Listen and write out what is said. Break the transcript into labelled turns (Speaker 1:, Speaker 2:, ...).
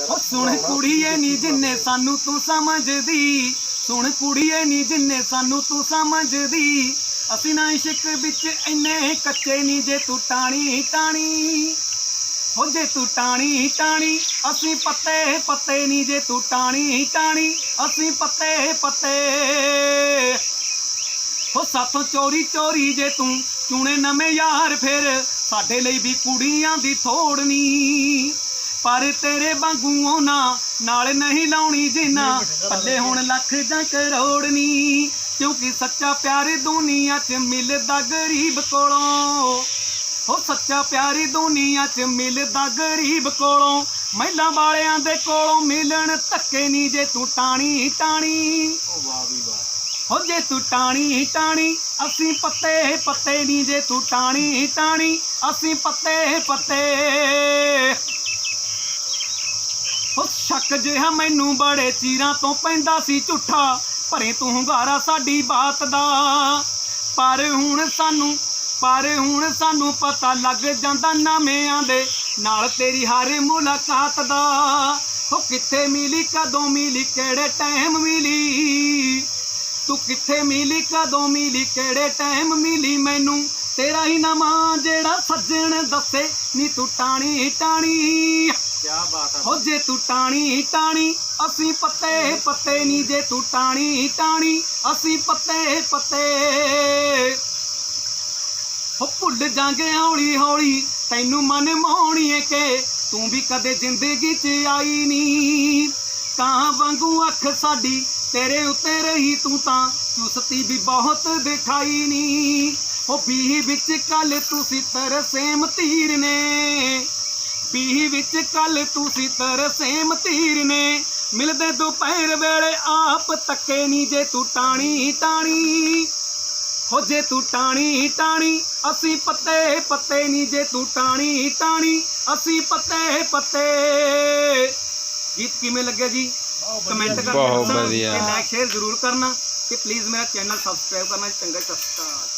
Speaker 1: ਉਹ ਸੁਣ ਕੁੜੀਏ ਨੀ ਜਿੰਨੇ ਸਾਨੂੰ ਤੂੰ ਸਮਝਦੀ। ਸੁਣ ਕੁੜੀਏ ਨੀ ਜਿੰਨੇ ਸਾਨੂੰ ਤੂੰ ਸਮਝਦੀ। ਅਸੀਂ ਨਾ ਇਸ਼ਕ ਵਿੱਚ ਇੰਨੇ ਕੱਚੇ ਨੀ ਜੇ ਤੂੰ ਟਾਣੀ ਟਾਣੀ। ਹੋ ਜੇ ਤੂੰ ਟਾਣੀ ਟਾਣੀ ਅਸੀਂ ਪੱਤੇ ਪੱਤੇ ਨੀ ਜੇ ਤੂੰ ਟਾਣੀ ਟਾਣੀ ਅਸੀਂ ਪੱਤੇ ਪੱਤੇ। ਹੋ ਸਾਥੋਂ ਚੋਰੀ ਚੋਰੀ ਜੇ ਤੂੰ ਚੁਣੇ ਨਵੇਂ ਯਾਰ ਫਿਰ ਸਾਡੇ ਲਈ ਵੀ ਕੁੜੀਆਂ ਦੀ ਥੋੜ ਨੀ। ਪਰ ਤੇਰੇ ਵਾਂਗੂ ਉਹਨਾਂ ਨਾਲ ਨਹੀਂ ਲਾਉਣੀ ਜਿੰਨਾ। ਪੱਲੇ ਹੁਣ ਲੱਖ ਜਾਂ ਕਰੋੜ ਨੀ ਕਿਉਂਕਿ ਸੱਚਾ ਪਿਆਰ ਦੁਨੀਆ 'ਚ ਮਿਲਦਾ ਗਰੀਬ ਕੋਲੋਂ। ਹੋ ਸੱਚਾ ਪਿਆਰ ਦੁਨੀਆ 'ਚ ਮਿਲਦਾ ਗਰੀਬ ਕੋਲੋਂ। ਮਹਿਲਾ ਵਾਲਿਆਂ ਦੇ ਕੋਲੋਂ ਮਿਲਣ ਧੱਕੇ ਨਹੀਂ ਜੇ ਤੂੰ ਟਾਣੀ ਟਾਣੀ।
Speaker 2: ਉਹ ਵਾਹ ਵੀ ਵਾਹ।
Speaker 1: ਹੋ ਜੇ ਤੂੰ ਟਾਣੀ ਟਾਣੀ ਅਸੀਂ ਪੱਤੇ ਪੱਤੇ ਨਹੀਂ ਜੇ ਤੂੰ ਟਾਣੀ ਟਾਣੀ ਅਸੀਂ ਪੱਤੇ ਪੱਤੇ। ਸ਼ੱਕ ਜਿਹਾ ਮੈਨੂੰ ਬੜੇ ਚੀਰਾਂ ਤੋਂ ਪੈਂਦਾ ਸੀ ਝੂਠਾ। ਭਰੇ ਤੂੰ ਹੁੰਗਾਰਾ ਸਾਡੀ ਬਾਤ ਦਾ। ਪਰ ਹੁਣ ਸਾਨੂੰ, ਪਰ ਹੁਣ ਸਾਨੂੰ ਪਤਾ ਲੱਗ ਜਾਂਦਾ ਨਾਮਿਆਂ ਦੇ ਨਾਲ ਤੇਰੀ ਹਰ ਮੁਲਾਕਾਤ ਦਾ। ਹੋ ਕਿੱਥੇ ਮਿਲੀ, ਕਦੋਂ ਮਿਲੀ, ਕਿਹੜੇ ਟਾਈਮ ਮਿਲੀ? ਤੂੰ ਕਿੱਥੇ ਮਿਲੀ, ਕਦੋਂ ਮਿਲੀ, ਕਿਹੜੇ ਟਾਈਮ ਮਿਲੀ ਮੈਨੂੰ? ਤੇਰਾ ਹੀ ਨਾਮ ਜਿਹੜਾ ਸੱਜਣ ਦੱਸੇ ਨੀ ਤੂੰ ਟਾਣੀ ਟਾਣੀ।
Speaker 2: ਕੀ ਬਾਤ
Speaker 1: ਹੋ ਜੇ ਤੂੰ ਟਾਣੀ ਟਾਣੀ ਅਸੀਂ ਪੱਤੇ ਪੱਤੇ ਨੀ ਜੇ ਤੂੰ ਟਾਣੀ ਟਾਣੀ ਅਸੀਂ ਪੱਤੇ ਪੱਤੇ। ਹੋ ਭੁੱਲ ਜਾਂਗੇ ਹੌਲੀ ਹੌਲੀ ਤੈਨੂੰ ਮਨ ਮੋਹਣੀਏ ਕਿ ਤੂੰ ਵੀ ਕਦੇ ਜ਼ਿੰਦਗੀ 'ਚ ਆਈ ਨਹੀਂ ਕਾਂ ਵਾਂਗੂ ਅੱਖ ਸਾਡੀ ਤੇਰੇ ਉੱਤੇ ਰਹੀ ਤੂੰ ਤਾਂ ਚੁਸਤੀ ਵੀ ਬਹੁਤ ਦਿਖਾਈ ਨਹੀਂ ਹੋ ਬੀਹ ਵਿੱਚ ਕੱਲ ਤੁਸੀਂ ਤਰਸੇਮ ਤੀਰ ਨੇ। ਬੀਹ ਵਿੱਚ ਕੱਲ ਤੁਸੀਂ ਤਰਸੇਮ ਤੀਰ ਨੇ। ਮਿਲਦੇ ਦੁਪਹਿਰ ਵੇਲੇ ਆਪ ਤੱਕੇ ਨਹੀਂ ਜੇ ਤੂੰ ਟਾਣੀ ਟਾਣੀ। ਹੋ ਜੇ ਤੂੰ ਟਾਣੀ ਟਾਣੀ ਅਸੀਂ ਪੱਤੇ ਪੱਤੇ ਨਹੀਂ ਜੇ ਤੂੰ ਟਾਣੀ ਟਾਣੀ ਅਸੀਂ ਪੱਤੇ ਪੱਤੇ। ਗੀਤ ਕਿਵੇਂ ਲੱਗਿਆ ਜੀ? ਕਮੈਂਟ ਕਰਕੇ
Speaker 3: ਬਹੁਤ
Speaker 1: ਦੱਸਣਾ
Speaker 3: ਵਧੀਆ।
Speaker 1: ਤੇ ਲਾਈਕ ਸ਼ੇਅਰ ਜ਼ਰੂਰ ਕਰਨਾ ਤੇ ਪਲੀਜ਼ ਮੇਰਾ ਚੈਨਲ ਸਬਸਕ੍ਰਾਈਬ ਕਰਨਾ ਚੰਗਾ ਸਤਿ ਸ਼੍ਰੀ ਅਕਾਲ।